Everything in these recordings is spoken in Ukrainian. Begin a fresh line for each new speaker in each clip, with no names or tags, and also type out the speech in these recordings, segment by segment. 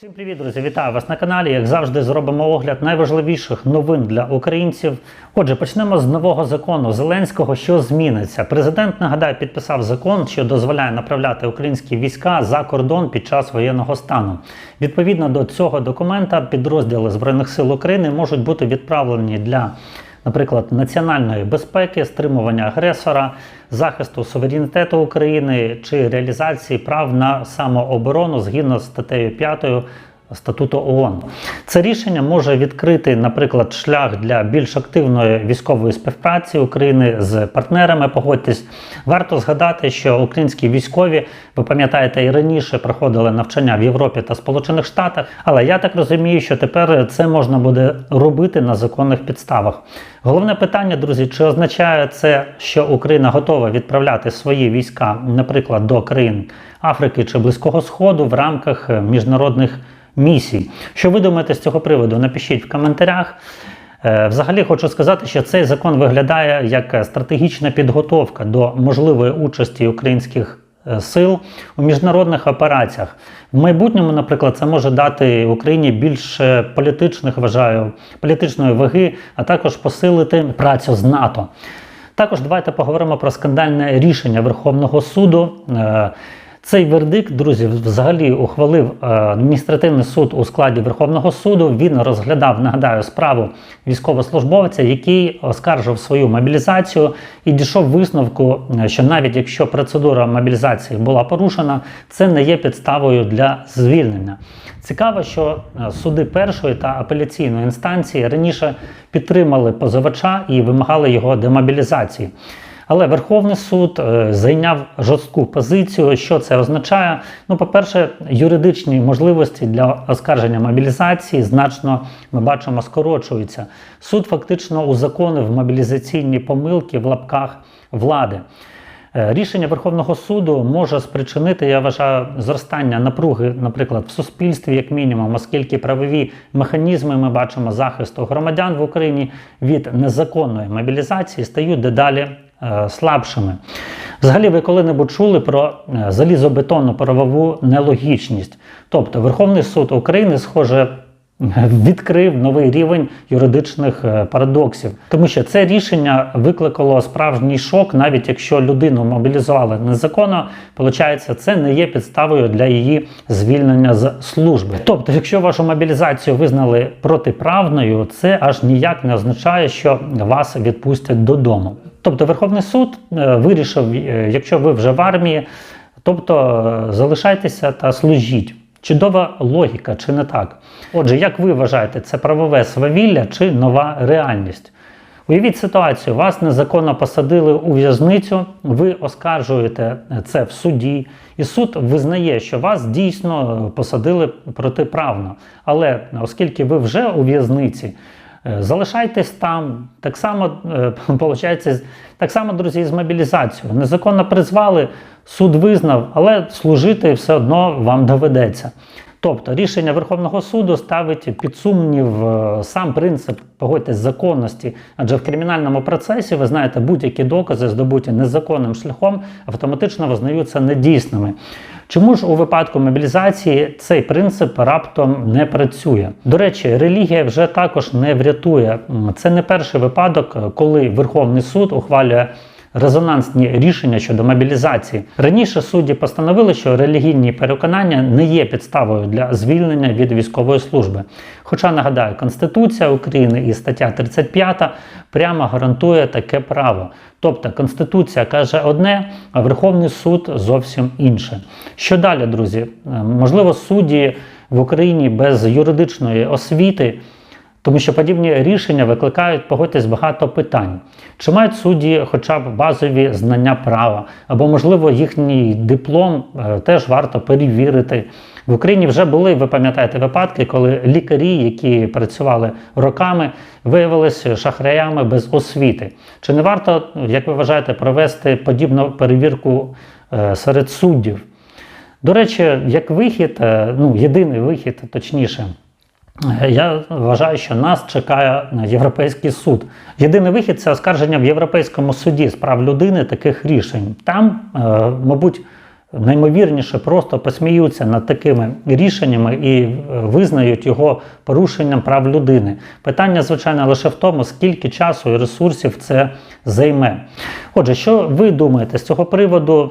Всім привіт, друзі! Вітаю вас на каналі. Як завжди, зробимо огляд найважливіших новин для українців. Отже, почнемо з нового закону Зеленського, що зміниться. Президент нагадаю, підписав закон, що дозволяє направляти українські війська за кордон під час воєнного стану. Відповідно до цього документа, підрозділи збройних сил України можуть бути відправлені для. Наприклад, національної безпеки, стримування агресора, захисту суверенітету України чи реалізації прав на самооборону згідно з статтею 5 статуту ООН. Це рішення може відкрити, наприклад, шлях для більш активної військової співпраці України з партнерами. Погодьтесь, варто згадати, що українські військові, ви пам'ятаєте, і раніше проходили навчання в Європі та Сполучених Штатах, але я так розумію, що тепер це можна буде робити на законних підставах. Головне питання, друзі, чи означає це, що Україна готова відправляти свої війська, наприклад, до країн Африки чи Близького Сходу в рамках міжнародних місій? Що ви думаєте з цього приводу? Напишіть в коментарях. Е, Взагалі хочу сказати, що цей закон виглядає як стратегічна підготовка до можливої участі українських е, сил у міжнародних операціях. В майбутньому, наприклад, це може дати Україні більше політичних, вважаю, політичної ваги, а також посилити працю з НАТО. Також давайте поговоримо про скандальне рішення Верховного суду. Цей вердикт, друзі, взагалі ухвалив е, адміністративний суд у складі Верховного суду. Він розглядав, нагадаю, справу військовослужбовця, який оскаржив свою мобілізацію і дійшов висновку, е, що навіть якщо процедура мобілізації була порушена, це не є підставою для звільнення. Цікаво, що е, суди першої та апеляційної інстанції раніше підтримали позивача і вимагали його демобілізації. Але Верховний суд е, зайняв жорстку позицію. Що це означає? Ну, по-перше, юридичні можливості для оскарження мобілізації значно ми бачимо скорочуються. Суд фактично узаконив мобілізаційні помилки в лапках влади. Е, Рішення Верховного суду може спричинити, я вважаю, зростання напруги, наприклад, в суспільстві, як мінімум, оскільки правові механізми ми бачимо захисту громадян в Україні від незаконної мобілізації стають дедалі слабшими. Взагалі, ви коли-небудь чули про е, залізобетонну правову нелогічність. Тобто Верховний суд України, схоже, відкрив новий рівень юридичних е, парадоксів, тому що це рішення викликало справжній шок, навіть якщо людину мобілізували незаконно, виходить, це не є підставою для її звільнення з служби. Тобто, якщо вашу мобілізацію визнали протиправною, це аж ніяк не означає, що вас відпустять додому. Тобто, Верховний суд е, вирішив, е, якщо ви вже в армії, тобто е, залишайтеся та служіть. Чудова логіка, чи не так? Отже, як ви вважаєте, це правове свавілля чи нова реальність? Уявіть ситуацію, вас незаконно посадили у в'язницю, ви оскаржуєте це в суді, і суд визнає, що вас дійсно посадили протиправно. Але оскільки ви вже у в'язниці, залишайтесь там. Так само, е, получається, так само, друзі, з мобілізацією. Незаконно призвали, суд визнав, але служити все одно вам доведеться. Тобто рішення Верховного суду ставить під сумнів е, сам принцип погодьтесь законності, адже в кримінальному процесі ви знаєте, будь-які докази, здобуті незаконним шляхом, автоматично визнаються недійсними. Чому ж у випадку мобілізації цей принцип раптом не працює? До речі, релігія вже також не врятує. Це не перший випадок, коли Верховний суд ухвалює резонансні рішення щодо мобілізації. Раніше судді постановили, що релігійні переконання не є підставою для звільнення від військової служби. Хоча нагадаю, Конституція України і стаття 35 прямо гарантує таке право. Тобто Конституція каже одне, а Верховний суд зовсім інше. Що далі, друзі? Е, Можливо, судді в Україні без юридичної освіти. Тому що подібні рішення викликають, погодьтесь, багато питань. Чи мають судді хоча б базові знання права, або, можливо, їхній диплом е, теж варто перевірити. В Україні вже були, ви пам'ятаєте, випадки, коли лікарі, які працювали роками, виявилися шахраями без освіти. Чи не варто, як ви вважаєте, провести подібну перевірку е, серед суддів? До речі, як вихід, е, ну, єдиний вихід, точніше. Я вважаю, що нас чекає Європейський суд. Єдиний вихід це оскарження в Європейському суді з прав людини таких рішень. Там, е, мабуть, наймовірніше просто посміються над такими рішеннями і е, визнають його порушенням прав людини. Питання, звичайно, лише в тому, скільки часу і ресурсів це займе. Отже, що ви думаєте з цього приводу?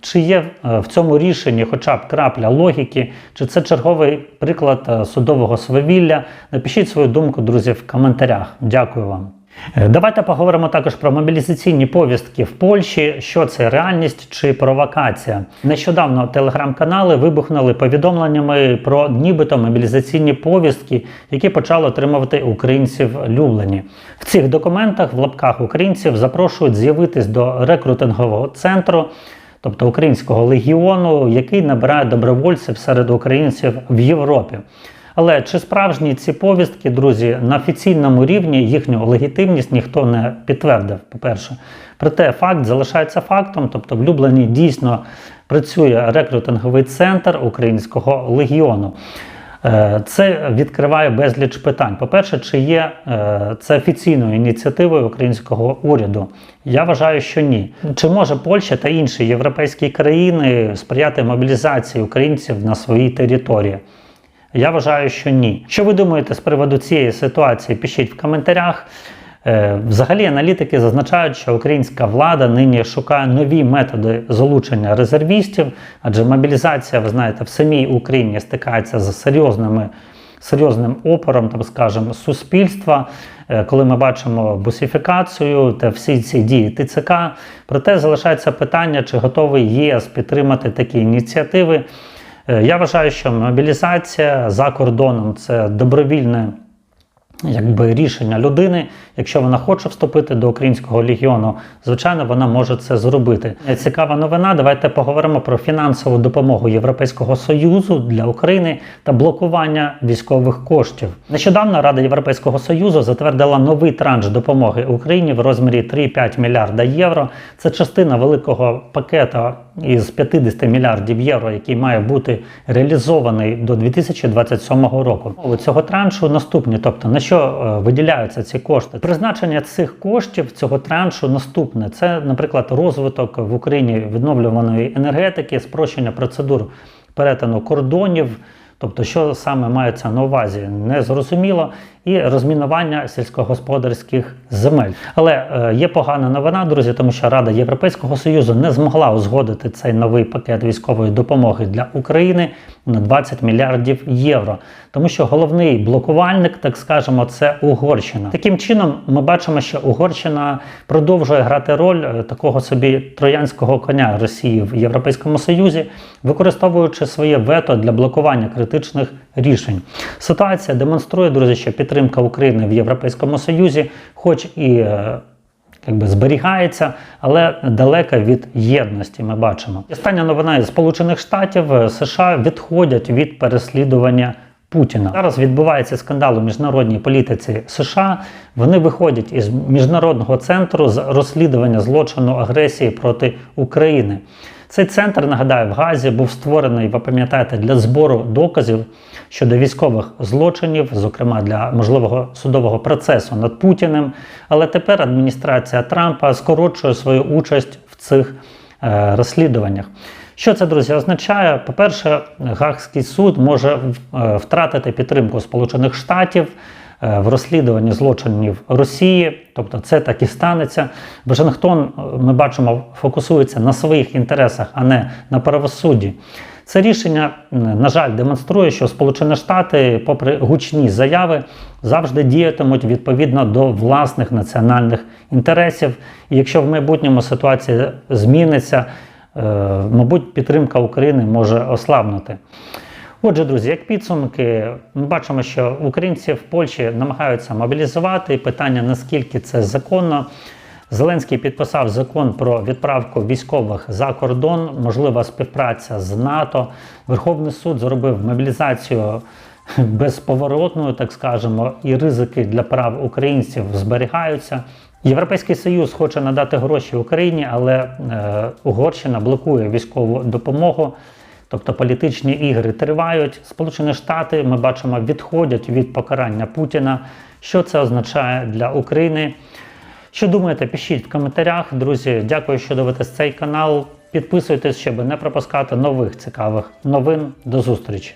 Чи є е, в цьому рішенні хоча б крапля логіки, чи це черговий приклад е, судового свавілля? Напишіть свою думку, друзі, в коментарях. Дякую вам. Е, Давайте поговоримо також про мобілізаційні повістки в Польщі. Що це реальність чи провокація? Нещодавно телеграм-канали вибухнули повідомленнями про нібито мобілізаційні повістки, які почали отримувати українці в Люблені. В цих документах в лапках українців запрошують з'явитись до рекрутингового центру. Тобто українського легіону, який набирає добровольців серед українців в Європі. Але чи справжні ці повістки, друзі, на офіційному рівні їхню легітимність ніхто не підтвердив, по-перше. Проте факт залишається фактом, тобто в Люблені дійсно працює рекрутинговий центр українського легіону. Е, Це відкриває безліч питань. По-перше, чи є е, це офіційною ініціативою українського уряду? Я вважаю, що ні. Чи може Польща та інші європейські країни сприяти мобілізації українців на своїй території? Я вважаю, що ні. Що ви думаєте з приводу цієї ситуації? Пишіть в коментарях. Е, Взагалі, аналітики зазначають, що українська влада нині шукає нові методи залучення резервістів, адже мобілізація, ви знаєте, в самій Україні стикається з серйозними. Серйозним опором, так скажемо, суспільства, Е, коли ми бачимо бусифікацію та всі ці дії ТЦК. Проте залишається питання, чи готовий ЄС підтримати такі ініціативи. Е, Я вважаю, що мобілізація за кордоном це добровільне якби, рішення людини. Якщо вона хоче вступити до українського легіону, звичайно, вона може це зробити. Е, Цікава новина. Давайте поговоримо про фінансову допомогу Європейського союзу для України та блокування військових коштів. Нещодавно Рада Європейського союзу затвердила новий транш допомоги Україні в розмірі 3,5 мільярда євро. Це частина великого пакета із 50 мільярдів євро, який має бути реалізований до 2027 року. У цього траншу наступні, тобто на що е, виділяються ці кошти. Призначення цих коштів цього траншу наступне: це, наприклад, розвиток в Україні відновлюваної енергетики, спрощення процедур перетину кордонів. Тобто, що саме мається на увазі, не зрозуміло, і розмінування сільськогосподарських земель. Але е, є погана новина, друзі, тому що Рада Європейського Союзу не змогла узгодити цей новий пакет військової допомоги для України на 20 мільярдів євро. Тому що головний блокувальник, так скажемо, це Угорщина. Таким чином, ми бачимо, що Угорщина продовжує грати роль е, такого собі троянського коня Росії в Європейському Союзі, використовуючи своє вето для блокування критичних рішень. Ситуація демонструє, друзі, що підтримка України в Європейському Союзі, хоч і е, якби зберігається, але далека від єдності. Ми бачимо. Остання новина із Сполучених Штатів е, США відходять від переслідування. Путіна зараз відбувається скандал у міжнародній політиці США. Вони виходять із міжнародного центру з розслідування злочину агресії проти України. Цей центр, нагадаю, в Газі був створений, ви пам'ятаєте, для збору доказів щодо військових злочинів, зокрема для можливого судового процесу над Путіним. Але тепер адміністрація Трампа скорочує свою участь в цих е, розслідуваннях. Що це, друзі, означає? По-перше, Гаагський суд може е, втратити підтримку Сполучених Штатів в розслідуванні злочинів Росії, тобто це так і станеться. Вашингтон, е, ми бачимо, фокусується на своїх інтересах, а не на правосудді. Це рішення, на жаль, демонструє, що Сполучені Штати, попри гучні заяви, завжди діятимуть відповідно до власних національних інтересів. І якщо в майбутньому ситуація зміниться, е, мабуть, підтримка України може ослабнути. Отже, друзі, як підсумки, ми бачимо, що українці в Польщі намагаються мобілізувати. Питання наскільки це законно. Зеленський підписав закон про відправку військових за кордон, можлива співпраця з НАТО. Верховний суд зробив мобілізацію безповоротною, так скажемо, і ризики для прав українців зберігаються. Європейський Союз хоче надати гроші Україні, але е, Угорщина блокує військову допомогу. Тобто політичні ігри тривають. Сполучені Штати ми бачимо відходять від покарання Путіна. Що це означає для України? Що думаєте, пишіть в коментарях, друзі. Дякую, що дивитесь цей канал. Підписуйтесь, щоб не пропускати нових цікавих новин. До зустрічі!